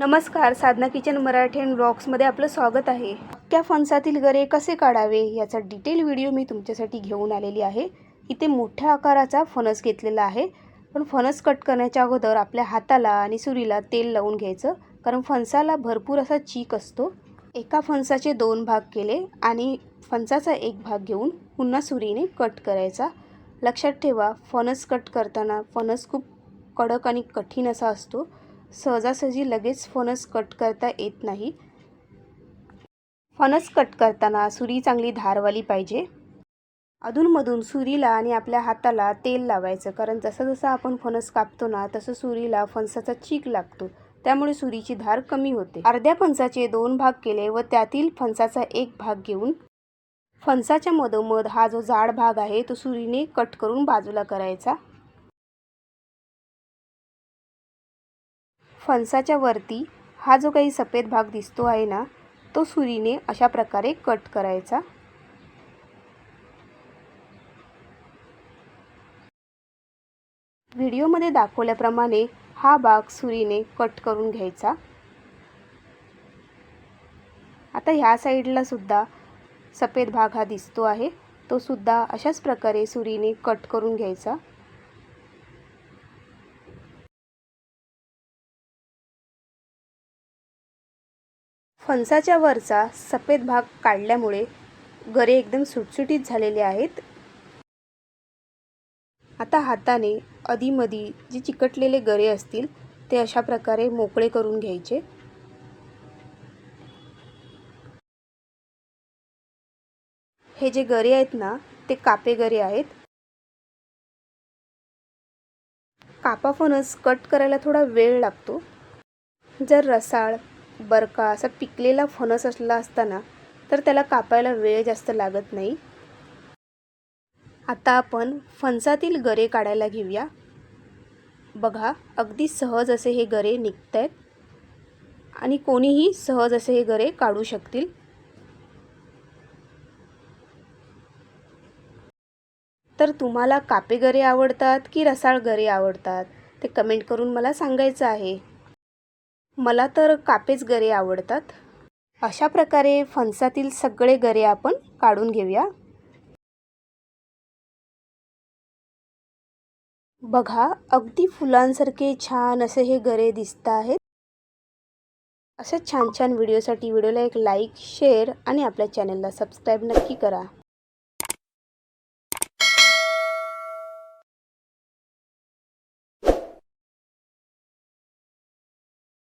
नमस्कार Sadhana kitchen Marathi and ब्लॉग्समध्ये आपलं स्वागत आहे. अख्ख्या फणसातील गरे कसे काढावे याचा डिटेल व्हिडिओ मी तुमच्यासाठी घेऊन आलेली आहे. इथे मोठ्या आकाराचा फणस घेतलेला आहे. पण फणस कट करण्याच्या अगोदर आपल्या हाताला आणि सुरीला तेल लावून घ्यायचं. कारण फणसाला भरपूर असा चीक असतो. एका फणसाचे दोन भाग केले आणि फणसाचा एक भाग घेऊन पुन्हा सुरीने कट करायचा. लक्षात ठेवा फणस कट करताना फणस खूप कडक आणि कठीण असा असतो. सहजासहजी लगेच फणस कट करता येत नाही. फणस कट करताना सुरी चांगली धारवाली पाहिजे. अधूनमधून सुरीला आणि आपल्या हाताला तेल लावायचं कारण जसं जसं आपण फणस कापतो ना तसं सुरीला फणसाचा चीक लागतो. त्यामुळे सुरीची धार कमी होते. अर्ध्या फणसाचे दोन भाग केले व त्यातील फणसाचा एक भाग घेऊन फणसाच्या मधोमध हा जो जाड भाग आहे तो सुरीने कट करून बाजूला करायचा. फणसाच्या वरती हा जो काही सफेद भाग दिसतो आहे ना तो सुरीने अशा प्रकारे कट करायचा. व्हिडिओमध्ये दाखवल्याप्रमाणे हा भाग सुरीने कट करून घ्यायचा. आता ह्या साईडला सुद्धा सफेद भाग हा दिसतो आहे तो सुद्धा अशाच प्रकारे सुरीने कट करून घ्यायचा. फणसाच्या वरचा सफेद भाग काढल्यामुळे गरे एकदम सुटसुटीत झालेले आहेत. आता हाताने अधीमधी जे चिकटलेले गरे असतील ते अशा प्रकारे मोकळे करून घ्यायचे. हे जे गरे आहेत ना ते कापे गरे आहेत. कापा फणस कट करायला थोडा वेळ लागतो. जर रसाळ बरका असा पिकलेला फणस असला असताना तर त्याला कापायला वेळ जास्त लागत नाही. आता आपण फणसातील गरे काढायला घेऊया. बघा अगदी सहज असे हे गरे निघत आहेत आणि कोणीही सहज असे हे गरे काढू शकतील. तर तुम्हाला कापे गरे आवडतात की रसाळ गरे आवडतात? ते कमेंट करून मला सांगायचं आहे. मला तर कापेच गरे आवडतात. अशा प्रकारे फणसातील सगळे गरे आपण काढून घेऊया. बघा अगदी फुलांसारखे छान असे हे गरे दिसत आहेत. अशा छान छान व्हिडिओसाठी व्हिडिओला एक लाईक शेअर आणि आपल्या चॅनलला सबस्क्राईब नक्की करा.